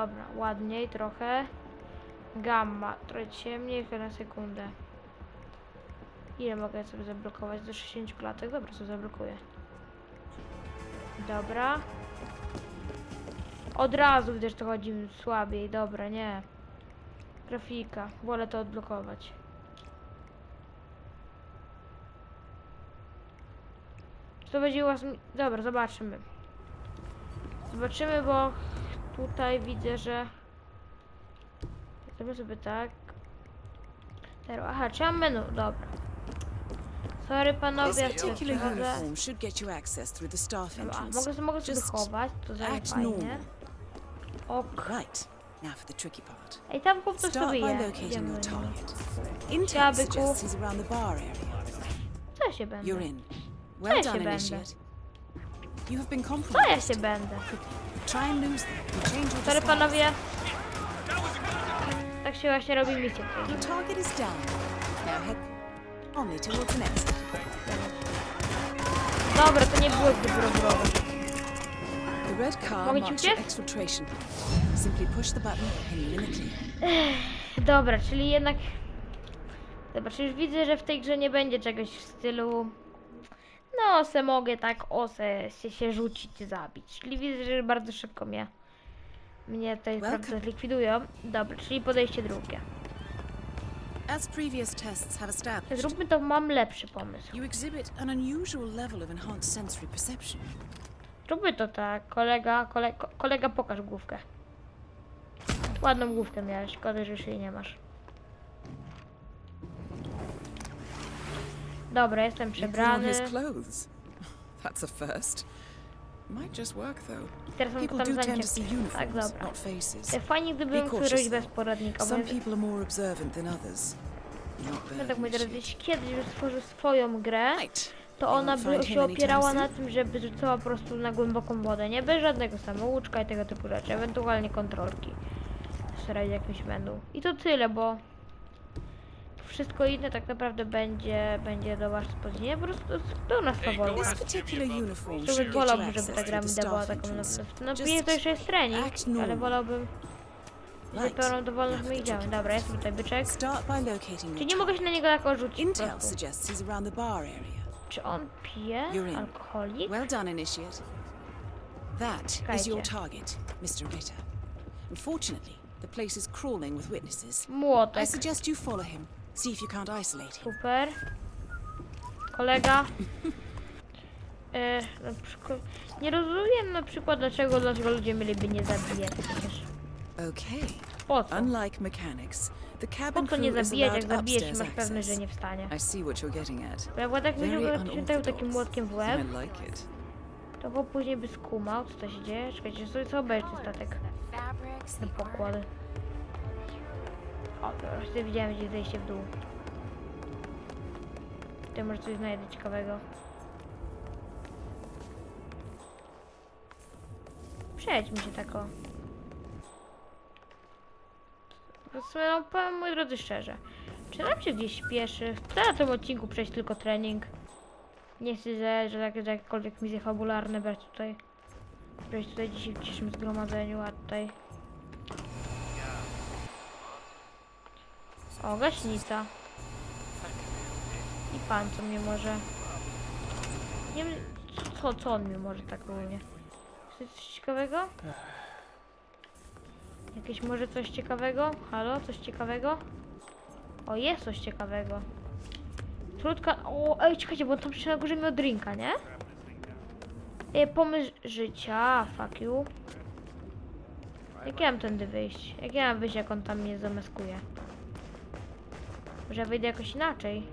dobra, ładniej trochę. Gamma, trochę ciemniej, tylko na sekundę. Ile mogę sobie zablokować? Do 60 klatek? Dobra, sobie zablokuję. Dobra. Od razu że to chodzi słabiej. Dobra, nie. Grafika. Wolę to odblokować. Czy to będzie u was... Dobra, zobaczymy. Zobaczymy, bo tutaj widzę, że... Zrobię sobie tak. Teraz, aha, trzeba menu, dobra. Sorry panowie, This ja sobie particular przechodzę. uniform should get you access through the staff A, entrance. mogę, mogę sobie Just chować, to act fajnie. normal. Ok. Right. Now for the tricky part. Ej, tam to Start sobie by je. locating Idziemy your target. Intel Chciałaby ku- suggests he's around the bar area. Co ja się będę? You're in. ja Well się done, będę? initiate. You have been Co ja compromised. się będę? Try and lose them and change your Sorry disguise. panowie. Tak się właśnie robi misję tutaj. Your target is down. Now head only towards the next. Dobra, to nie było zbyt rozwojowe. The red car Mogę ci marks your uciec? exfiltration. Simply push the button and you're in the clear. Dobra, czyli jednak... Dobra, czyli już widzę, że w tej grze nie będzie czegoś w stylu... No, se mogę tak, o, se, się, się rzucić, zabić. Czyli widzę, że bardzo szybko mnie... Mnie tutaj Welcome. prawda zlikwidują. Dobra, czyli podejście drugie. As previous tests have established, Zróbmy to, mam lepszy pomysł. you exhibit an unusual level of enhanced sensory perception. Zróbmy to tak, kolega, kolega, kolega pokaż główkę. Ładną główkę miałeś, szkoda, że już jej nie masz. Dobra, jestem przebrany. That's a first. Might just work though. Teraz mam People tam do tend to see Tak, uniforms, dobra. not faces. Fajnie gdybym któryś bez poradnika, Some people are more observant than others. Bad tak moi drodzy, jeśli kiedyś już stworzył swoją grę, to ona by się opierała na tym, żeby rzucała po prostu na głęboką wodę, nie? Bez żadnego samouczka i tego typu rzeczy, ewentualnie kontrolki. Szereg jakimś menu. I to tyle, bo wszystko inne tak naprawdę będzie, będzie do was dyspozycji. Po prostu jest pełna swoboda. This particular uniform To should wolałbym, żeby ta gra mi dawała taką... entrance. No Just nie to jeszcze jest trening, ale wolałbym Right. pełną dowolność działań. tricky Dobra, jest tutaj byczek. Czy nie mogę się na niego tak rzucić. Czy on pije alkoholik? Well done, Initiate. That is your target, Mr. Ritter. Unfortunately, the place is crawling with witnesses. I Młotek. suggest you follow him. See if you can't isolate him. Super. Kolega. E, na przykład, nie rozumiem na przykład dlaczego, dlaczego ludzie mieliby nie zabijać przecież. Okay. Po co? Unlike mechanics, the Po cabin co nie crew is zabijać, jak allowed zabijesz i upstairs masz pewność, że nie wstanie. I see what you're getting at. Bo jak Władek mi Very się takim unorthodox. młotkiem w I łeb, like it. to bo później by skumał, co to się dzieje. Czekajcie, sobie co obejrzy statek. Ten pokład. O, już widziałem gdzieś zejście w dół. Tutaj może coś znajdę ciekawego. Przejdźmy się tak o. No, powiem moi drodzy szczerze. Czy nam się gdzieś śpieszy? Chcę na tym odcinku przejść tylko trening. Nie chcę, że, że, tak, że jakiekolwiek misje fabularne brać tutaj. Przejść tutaj dzisiaj w dzisiejszym zgromadzeniu, a tutaj... O, gaśnica. I pan, co mnie może... Nie wiem, co, co on mi może tak ogólnie. Jest coś ciekawego? Jakieś może coś ciekawego? Halo, coś ciekawego? O, jest coś ciekawego. Trudka. O, ej, czekajcie, bo tam przecież na górze miał drinka, nie? Ej, pomysł życia, fuck you. Jak ja mam tędy wyjść? Jak ja mam wyjść, jak on tam mnie zamaskuje? Może ja wyjdę jakoś inaczej?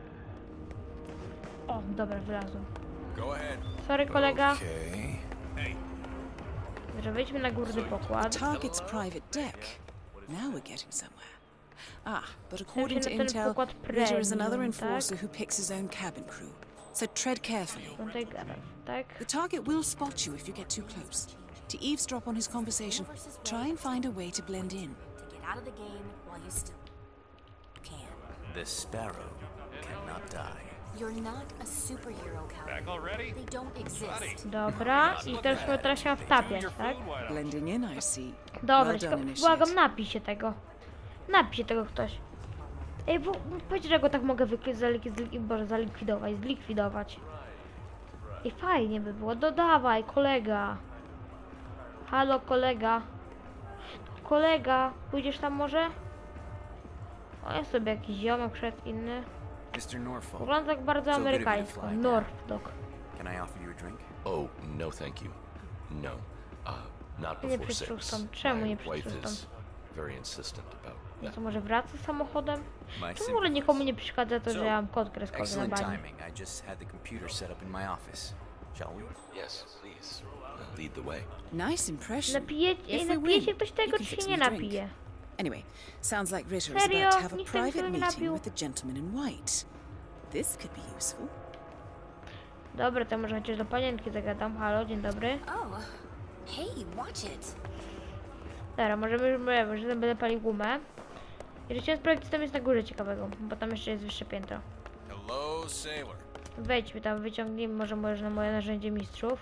O, dobra, wylazłem. Sorry, kolega. Że wejdźmy na górny pokład. Target's private deck. Now we're getting somewhere. Ah, but according to intel, Ritter is another premium, enforcer tak? who picks his own cabin crew. So tread carefully. Tak? The target will spot you if you get too close. To eavesdrop on his conversation, try and find a way to blend in. to get out of the game while you still The sparrow cannot die. You're not a superhero, Back already? They don't exist. Dobra, i trzeba teraz się wtapiać, tak? Blending in, I see. Dobra, Well tylko błagam, napij się tego. Napij się tego ktoś. Ej, bo powiedz, że go tak mogę wykryć, zalik, zlik, boże, zalikwidować, zlikwidować. I fajnie by było, dodawaj, kolega. Halo, kolega. Kolega, pójdziesz tam może? O, jest sobie jakiś ziomek, przed inny. Mr. Norfolk, Wygląda tak bardzo So good of you to amerykańsko. fly Norfolk. can I offer you a drink? Oh, no, thank you. No. Uh, not Nie before six. Czemu nie My wife is very insistent about No that. to może wraca samochodem? My Czemu w ogóle nikomu nie przeszkadza to, że ja mam kod kreskowy na Excellent bani? timing. I just had the computer set up in my office. Shall we? Yes, please. Lead the way. Nice impression. Napije, If we napije się win, ktoś you tego, can czy fix się nie a drink. napije? Anyway, sounds like Ritter is about to have a private meeting with the gentleman in white. This could be useful. Dobra, to może chociaż do panienki zagadam. Halo, dzień dobry. Oh, hey, watch it. Dobra, możemy, możemy, że będę palił gumę. I że chciałem sprawdzić, co tam jest na górze ciekawego, bo tam jeszcze jest wyższe piętro. Hello, sailor. Wejdźmy tam, wyciągnijmy może może na moje narzędzie mistrzów.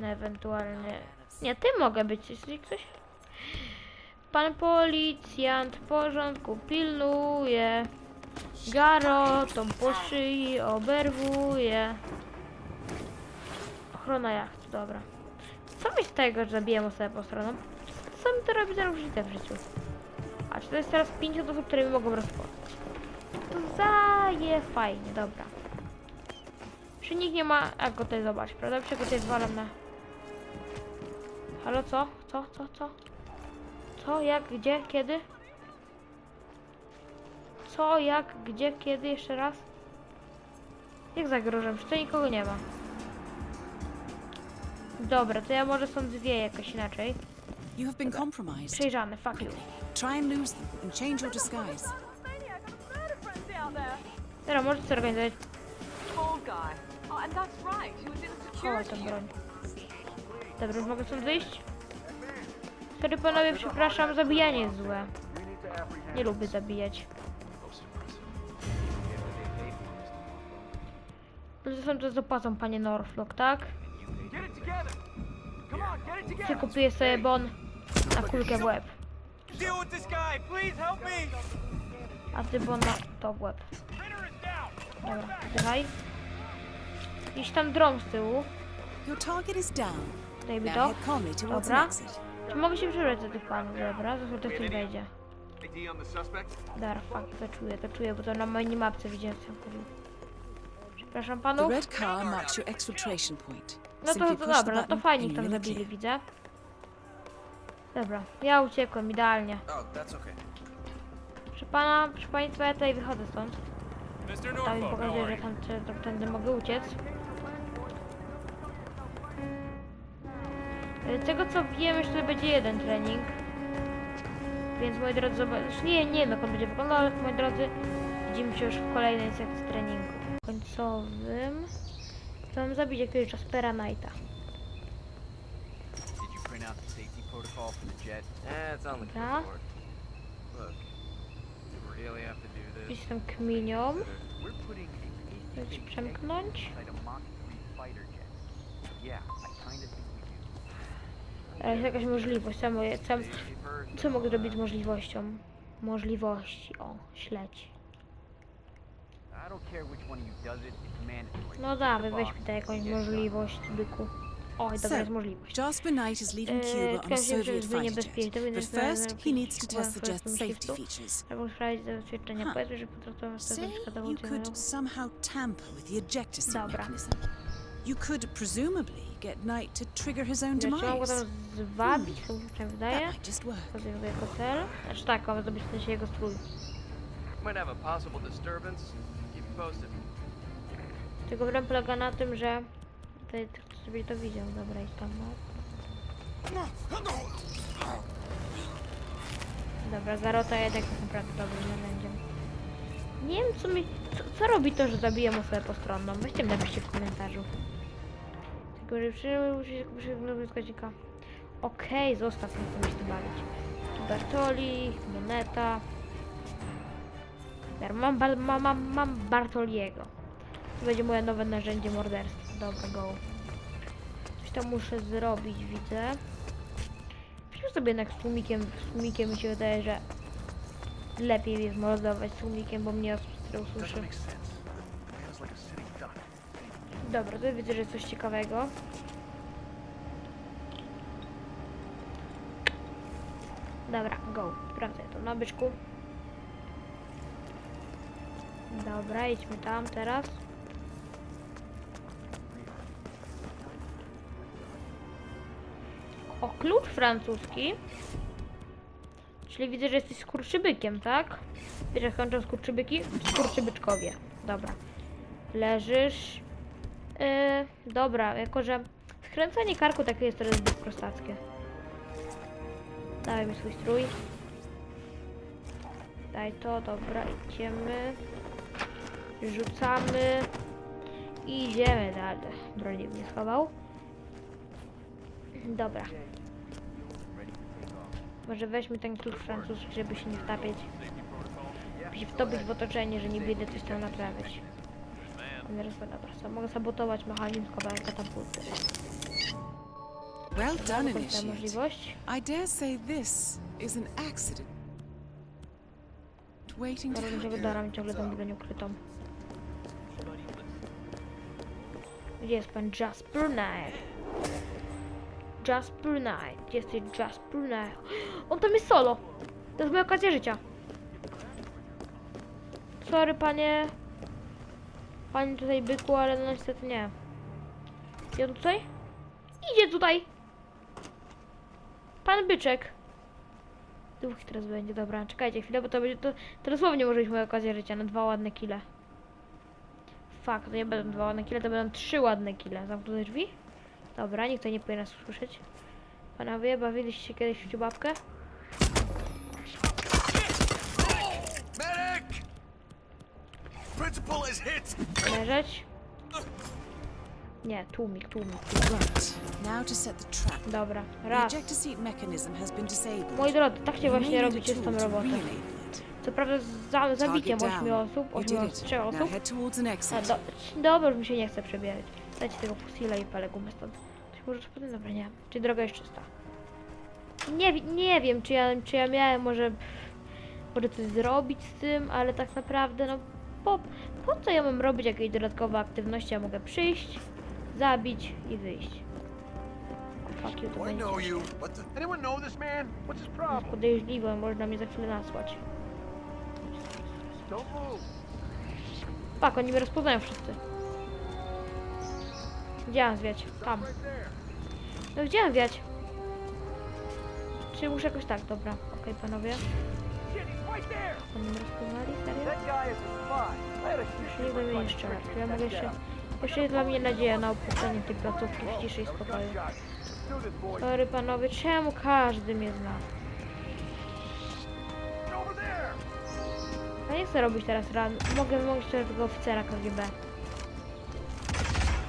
No ewentualnie... Nie, ty mogę być, jeśli ktoś... Pan policjant w porządku pilnuje. Garotą po szyi oberwuje. Ochrona jacht, dobra. Co mi z tego, że zabiję po stroną? Co mi to robi za różnicę w życiu? A czy to jest teraz 50 osób, które mi mogą rozpoznać? To zaje fajnie, dobra. Czy nikt nie ma... A go tutaj zobacz, prawda? Go tutaj zwalam na... Halo, co? Co? Co? Co? Co? Jak? Gdzie? Kiedy? Co? Jak? Gdzie? Kiedy? Jeszcze raz? Jak zagrożam? Czy tutaj nikogo nie ma? Dobra, to ja może są dwie jakoś inaczej. You have been compromised. Przejrzane, fuck you. Try and lose them and change your disguise. Dobra, możesz to organizować. Oh, Chowaj tę broń. Dobra, już mogę stąd wyjść? Sorry panowie, przepraszam, zabijanie jest złe. Nie lubię zabijać. Zresztą to zapłacą panie Norfolk, tak? Together. kupię sobie bon na kulkę w łeb, a ty bon na to w łeb. Dobra, dychaj. Iść tam dron z tyłu. Your target is down. Daj mi Now to. Dobra. Czy mogę się przebrać za tych panów? Dobra, za to ktoś wejdzie. Dobra, fuck, to czuję, to czuję, bo to na minimapce widziałem co chodził. Przepraszam The panów. red car marks your exfiltration point. No to, to dobra, no to fajnie tam zabili, widzę. Dobra, ja uciekłem idealnie. Proszę pana, proszę państwa, ja tutaj wychodzę stąd. Mr. Tam mi pokazuje, że tam czy- tam tędy mogę uciec. Z tego co wiem, jeszcze będzie jeden trening. Więc moi drodzy, zobacz, nie, nie wiem jak on będzie wyglądał, ale moi drodzy, widzimy się już w kolejnej sekcji treningu. Końcowym. Chcę zabić jakiegoś Jaspera Knighta. Dobra. to? Gdzieś tam kminią. Chcę przemknąć. inside a Mach 3 fighter jet. Yeah, I think we do. Ale jest jakaś możliwość. Co, moje, co, co mogę zrobić z możliwością? Możliwości. O, śledź. No dawaj, weź mi tę jakąś możliwość, byku. Oj, dobra, jest możliwość. Jasper Knight is leaving Eee, Cuba on a Soviet fighter jet. But first, he needs to test the jet's safety features. Huh. Say you could somehow tamper with the ejector seat mechanism. You could presumably get Knight to trigger his own mogę demise. tam zwabić, to mi się That wydaje. might just work. Wskazuję go jako cel. Znaczy tak, mamy zdobyć w sensie jego strój. Might have a possible disturbance. Keep you posted. Tylko problem polega na tym, że tutaj ktoś sobie to widział. Dobra, idź tam. No. Dobra, Garota jednak jest naprawdę dobrym narzędziem. Nie wiem co mi... Co, co robi to, że zabiję osobę postronną? Weźcie mi napiszcie w komentarzu. Przy... muszę wskaznika. Okej, zostaw mnie, się tu bawić. Bartoli, Moneta. Mam, mam, mam, mam Bartoliego. To będzie moje nowe narzędzie morderstwa. Dobra, go. Coś tam muszę zrobić, widzę. Piszę sobie jednak z tłumikiem. Z tłumikiem mi się wydaje, że lepiej jest mordować tłumikiem, bo mnie ostro usłyszy. Dobra, to widzę, że coś ciekawego. Dobra, go. Sprawdzę to na byczku. Dobra, idźmy tam teraz. O, klucz francuski. Czyli widzę, że jesteś skurczybykiem, tak? Wiesz, jak kończą skurczybyki? Skurczybyczkowie. Dobra. Leżysz. Yy, dobra, jako że skręcanie karku takie jest teraz zbyt prostackie. Daj mi swój strój. Daj to, dobra, idziemy. Rzucamy. I idziemy dalej. Broni mnie schował. Dobra. Może weźmy ten klucz francuski, żeby się nie wtapiać. Żeby się wtopić w otoczenie, że nie będę coś tam naprawiać. Teraz dobra, co mogę sabotować mechanizm kawałek katapulty. Well done, Initiate. możliwość. I dare say this is an accident. Waiting to happen. daram ciągle tą broń ukrytą. Gdzie jest pan Jasper Knight? Jasper Knight. Gdzie jesteś Jasper Knight? On tam jest solo! To jest moja okazja życia. Sorry panie. Panie tutaj byku, ale no niestety nie. Idzie tutaj? Idzie tutaj! Pan byczek. Dwóch teraz będzie, dobra, czekajcie chwilę, bo to będzie, to, to dosłownie może być moja okazja życia na dwa ładne kile. Fuck, to nie będą dwa ładne kile, to będą trzy ładne kile. Zamknąć drzwi? Dobra, nikt tutaj nie powinien nas usłyszeć. Panowie, bawiliście się kiedyś w ciubabkę? Leżeć? Nie, tłumik, tłumik, tłumik. Right. Now to set the trap. Dobra, raz. Moi drodzy, tak się właśnie robi czystą to robotę. Co prawda za, zabiciem Target 8 down. osób, You 8 did osób, it. 3 Now osób. A, do, dobra, już mi się nie chce przebierać. Dajcie tego fusila i palę gumę stąd. Coś może potem, dobra, nie. Czy droga jest czysta? Nie, nie wiem, czy ja, czy ja miałem może, może coś zrobić z tym, ale tak naprawdę, no, po, po co ja mam robić jakieś dodatkowe aktywności? Ja mogę przyjść, zabić i wyjść. Fuck you, to I know you, but the... Anyone know this man? What's his problem? podejrzliwe, można mnie za chwilę nasłać. Don't move. Fuck, oni mnie rozpoznają wszyscy. Gdzie mam zwiać? Tam. Right there. No gdzie mam wiać? Czy muszę jakoś tak? Dobra, okej panowie. Oni mnie rozpoznali? Serio? Nie mnie nie strzelać. Ja mogę jeszcze... Jeszcze jest dla mnie nadzieja na opuszczenie tej placówki w ciszy i spokoju. Sorry panowie, czemu każdy mnie zna? Ja nie chcę robić teraz ran. Mogę mogę jeszcze tego oficera KGB.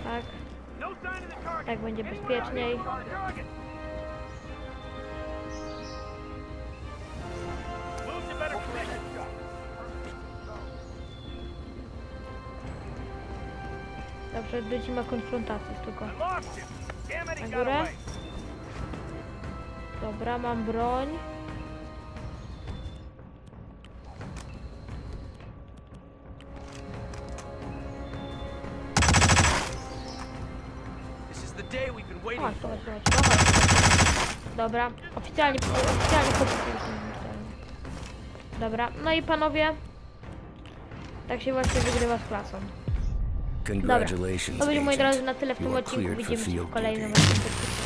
Tak, No tak będzie bezpieczniej. Dobrze, ludzi ma konfrontację tylko. Na górę. Dobra, mam broń. Chodź, chodź, chodź, chodź. Dobra, oficjalnie, oficjalnie podpisaliśmy. Dobra, no i panowie, tak się właśnie wygrywa z klasą. Dobra, to będzie moi drodzy na tyle w tym odcinku. Widzimy się w kolejnym odcinku.